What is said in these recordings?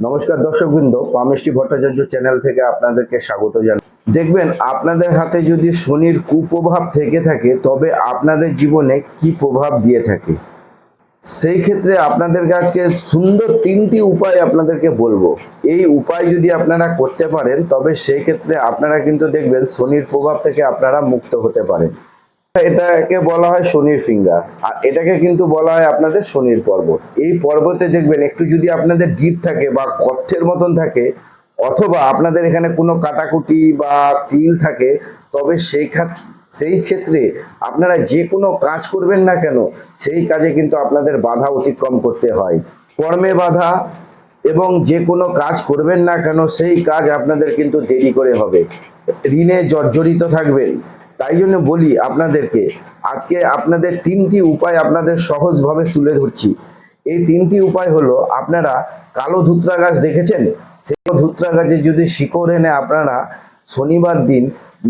নমস্কার দর্শকবৃন্দ পামেষ্টি ভট্টাচার্য চ্যানেল থেকে আপনাদেরকে স্বাগত জানাই। দেখবেন, আপনাদের হাতে যদি শনির কুপ্রভাব থেকে থাকে, তবে আপনাদের জীবনে কি প্রভাব দিয়ে থাকে? সেই ক্ষেত্রে আপনাদেরকে আজকে সুন্দর তিনটি উপায় আপনাদেরকে বলব। এই উপায় যদি আপনারা করতে পারেন, তবে সেই ক্ষেত্রে আপনারা কিন্তু দেখবেন, শনির প্রভাব থেকে আপনারা মুক্ত হতে পারেন। এটাকে বলা হয় শনির ফিঙ্গার। আর এটাকে কিন্তু বলা হয় আপনাদের শনির পর্বত এই পর্বতে দেখবেন একটু যদি আপনাদের ডিপ থাকে বা গর্তের মতন থাকে, অথবা আপনাদের এখানে কোনো কাটাকুটি বা তিল থাকে, তবে সেই সেই ক্ষেত্রে আপনারা যে কোনো কাজ করবেন না কেন, সেই কাজে কিন্তু আপনাদের বাধা অতিক্রম করতে হয়। কর্মে বাধা এবং যে কোনো কাজ করবেন না কেন, সেই কাজ আপনাদের কিন্তু দেরি করে হবে। ঋণে জর্জরিত থাকবেন। তাই জন্য বলি আপনাদেরকে, আজকে আপনাদের তিনটি উপায় আপনাদের সহজভাবে তুলে ধরছি। এই তিনটি উপায় হলো, আপনারা কালো ধুত্রা গাছ দেখেছেন? সেই ধুত্রা গাছে যদি শিকড় এনে আপনারা শনিবার দিন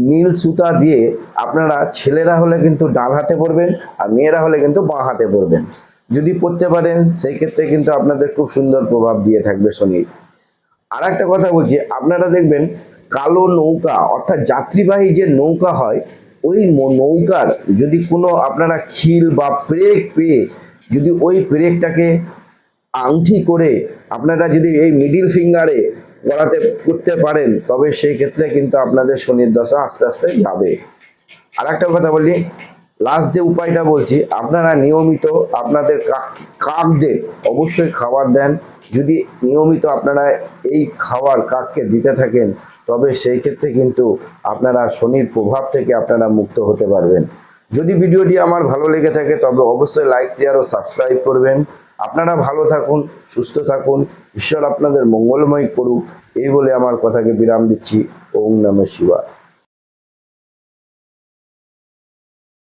নীল সুতা দিয়ে আপনারা ছেলেরা হলে কিন্তু ডান হাতে পরবেন আর মেয়েরা হলে কিন্তু বাঁ হাতে পরবেন। যদি পড়তে পারেন, সেই ক্ষেত্রে কিন্তু আপনাদের খুব সুন্দর প্রভাব দিয়ে থাকবে শনি। আর একটা কথা বলছি, আপনারা দেখবেন কালো নৌকা, অর্থাৎ যাত্রীবাহী যে নৌকা হয়, ওই নৌকার যদি কোনো আপনারা খিল বা প্রেক পেয়ে যদি ওই প্রেকটাকে আংটি করে আপনারা যদি এই মিডিল ফিঙ্গারে করাতে করতে পারেন, তবে সেই ক্ষেত্রে কিন্তু আপনাদের শনির দশা আস্তে আস্তে যাবে। আর একটা কথা বলি লাস্ট যে উপায়টা বলছি, আপনারা নিয়মিত আপনাদের কাক- কাকদের অবশ্যই খাবার দেন। যদি নিয়মিত আপনারা এই খাবার কাককে দিতে থাকেন, তবে সেই ক্ষেত্রে কিন্তু আপনারা শনির প্রভাব থেকে আপনারা মুক্ত হতে পারবেন। যদি ভিডিওটি আমার ভালো লেগে থাকে, তবে অবশ্যই লাইক শেয়ার ও সাবস্ক্রাইব করবেন। আপনারা ভালো থাকুন, সুস্থ থাকুন, ঈশ্বর আপনাদের মঙ্গলময় করুক, এই বলে আমার কথাকে বিরাম দিচ্ছি। ওম নমঃ শিবায়।